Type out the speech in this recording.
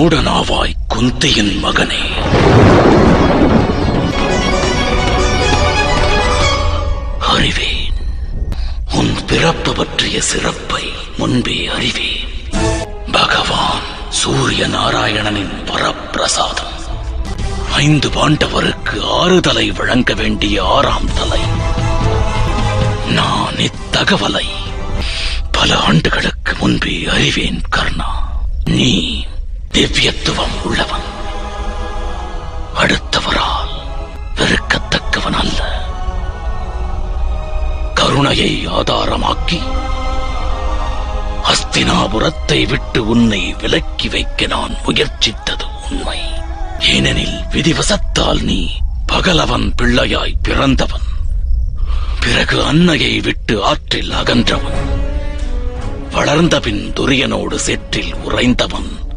மூடனாவாய் குந்தியின் மகனே. அறிவேன். உன் பிறப்பு பற்றிய சிறப்பை முன்பே அறிவேன். பகவான் சூரிய நாராயணனின் வரப்பிரசாதம். ஐந்து பாண்டவருக்கு ஆறு தலை வழங்க வேண்டிய ஆறாம் தலை. நான் இத்தகவலை பல ஆண்டுகளுக்கு முன்பே அறிவேன் கர்ணா. நீ திவ்யத்துவம் உள்ளவன். அடுத்தவரால் வெறுக்கத்தக்கவன் அல்ல. கருணையை ஆதாரமாக்கி அஸ்தினாபுரத்தை விட்டு உன்னை விலக்கி வைக்க நான் முயற்சித்தது உண்மை. ஏனெனில் விதிவசத்தால் நீ பகலவன் பிள்ளையாய் பிறந்தவன். பிறகு அன்னையை விட்டு ஆற்றில் அகன்றவன். வளர்ந்தபின் துரியனோடு செற்றில் உறைந்தவன்.